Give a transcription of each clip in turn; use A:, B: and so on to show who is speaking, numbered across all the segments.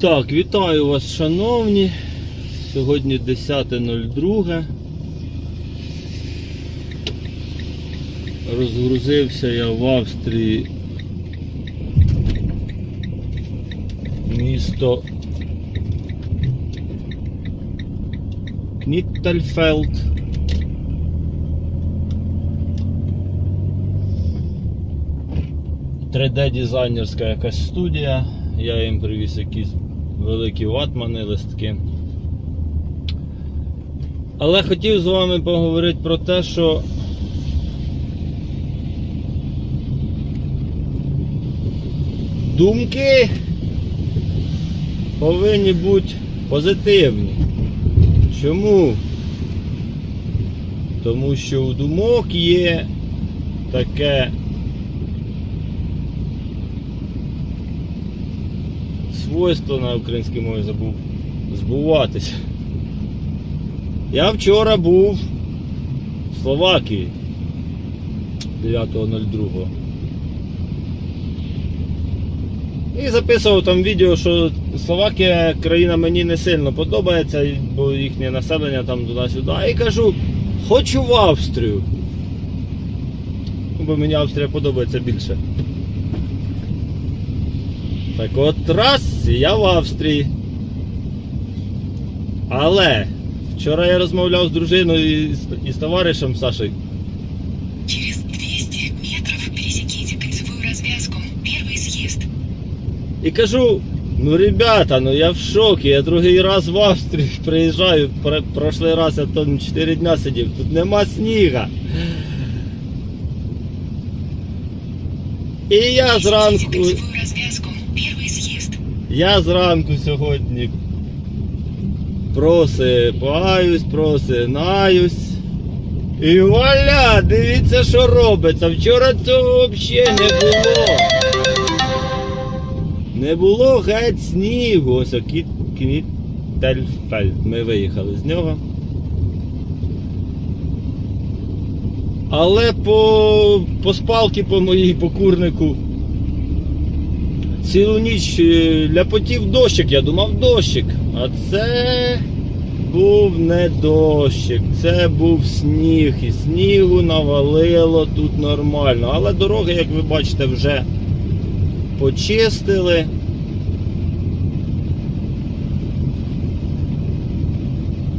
A: Так, вітаю вас, шановні. Сьогодні 10.02. Розгрузився я в Австрії. Місто Кніттельфелд. – 3D дизайнерська якась студія. Я їм привіз якісь великі ватмани, листки. Але хотів з вами поговорити про те, що думки повинні бути позитивні. Чому? Тому що у думок є таке свойство на українській мові забув збуватися. Я вчора був в Словакії 9.02. І записував там відео, що Словакія країна мені не сильно подобається, бо їхнє населення там туди-сюди. І кажу, хочу в Австрію. Ну, Бо мені Австрія подобається більше. Так от раз, я в Австрії. Але вчора я розмовляв з дружиною і з, і з товаришем Сашею.
B: Через 200 метров пересеките кольцевую развязку. Первый съезд.
A: І кажу, ну ребята, ну я в шокі, я другий раз в Австрію приїжджаю, Про- прошлий раз я там 4 дня сидів, тут нема сніга. І я зранку, я зранку сьогодні просипаюсь, просинаюсь. І вуаля, дивіться, що робиться. Вчора цього взагалі не було. Не було геть снігу. Ось Кіт Квіттельфельд. Ми виїхали з нього. Але по, по спалки по моїй по курнику цілу ніч е, ляпотів дощик, я думав дощик. А це був не дощик, це був сніг. І снігу навалило тут нормально. Але дороги, як ви бачите, вже почистили.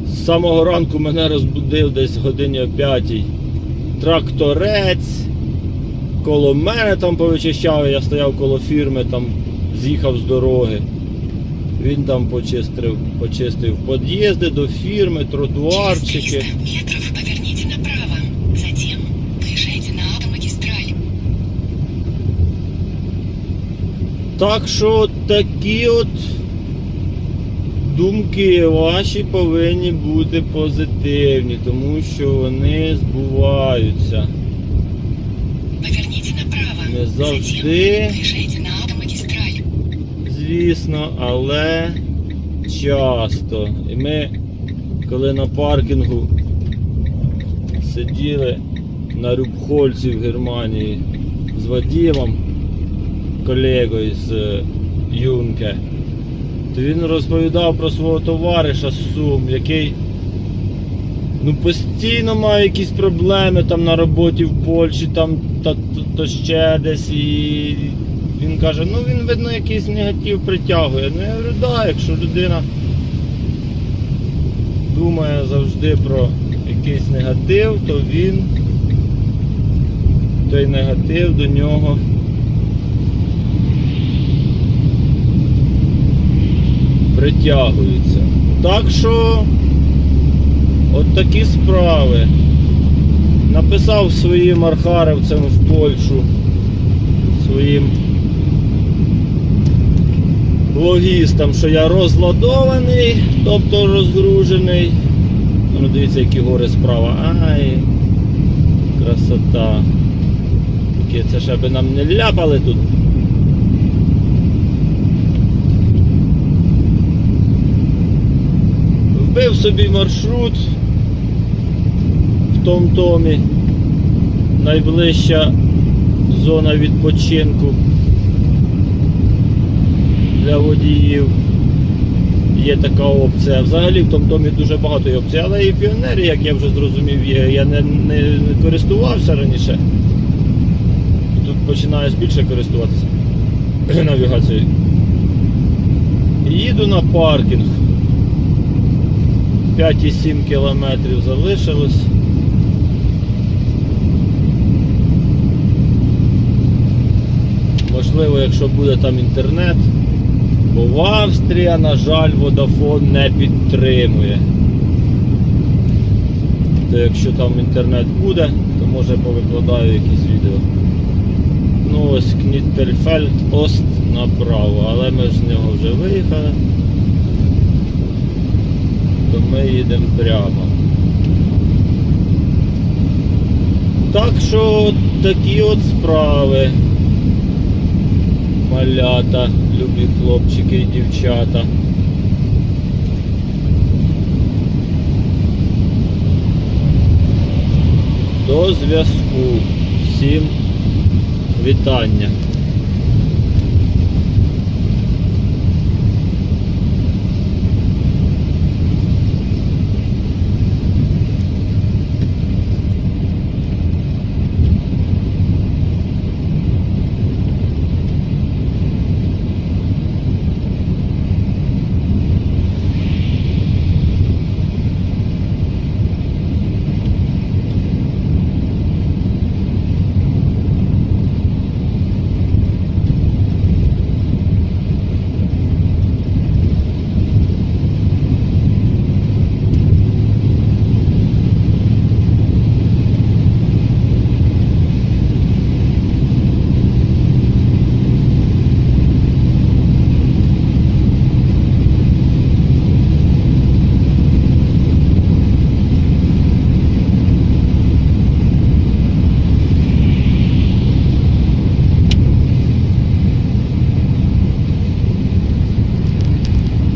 A: З самого ранку мене розбудив десь годині о п'ятій тракторець. Коло мене там повичищав, я стояв коло фірми, там з'їхав з дороги. Він там почистив, почистив під'їзди до фірми, тротуарчики.
B: 300 метров поверните направо. Затем выезжайте на автомагистраль.
A: Так що такі от думки ваші повинні бути позитивні, тому що вони збуваються.
B: Направо.
A: Не завжди.
B: на.
A: Звісно, але часто. І ми, коли на паркінгу сиділи на Рюбхольці в Германії з Вадимом, колегою з е, Юнке, то він розповідав про свого товариша Сум, який ну, постійно має якісь проблеми там на роботі в Польщі, там та, то, то ще десь. І він каже, ну він видно якийсь негатив притягує. Ну я говорю, да, якщо людина думає завжди про якийсь негатив, то він той негатив до нього притягується. Так що от такі справи. Написав своїм архаровцям в Польщу, своїм логістам, що я розладований, тобто розгружений. Ну, дивіться, які гори справа. Ай, красота. Таке це ще би нам не ляпали тут. Вбив собі маршрут в Том-Томі. Найближча зона відпочинку для водіїв. є така опція. Взагалі в тому домі дуже багато є опцій, але і піонері, як я вже зрозумів, є. Я не, не, не користувався раніше. Тут починаєш більше користуватися навігацією. Їду на паркінг. 5,7 кілометрів залишилось. Можливо, якщо буде там інтернет, бо в Австрії, на жаль, Vodafone не підтримує. То якщо там інтернет буде, то може повикладаю якісь відео. Ну ось Кніттельфельд Ост направо, але ми ж з нього вже виїхали. То ми їдемо прямо. Так що такі от справи. Малята, любі хлопчики і дівчата. До зв'язку. Всім вітання.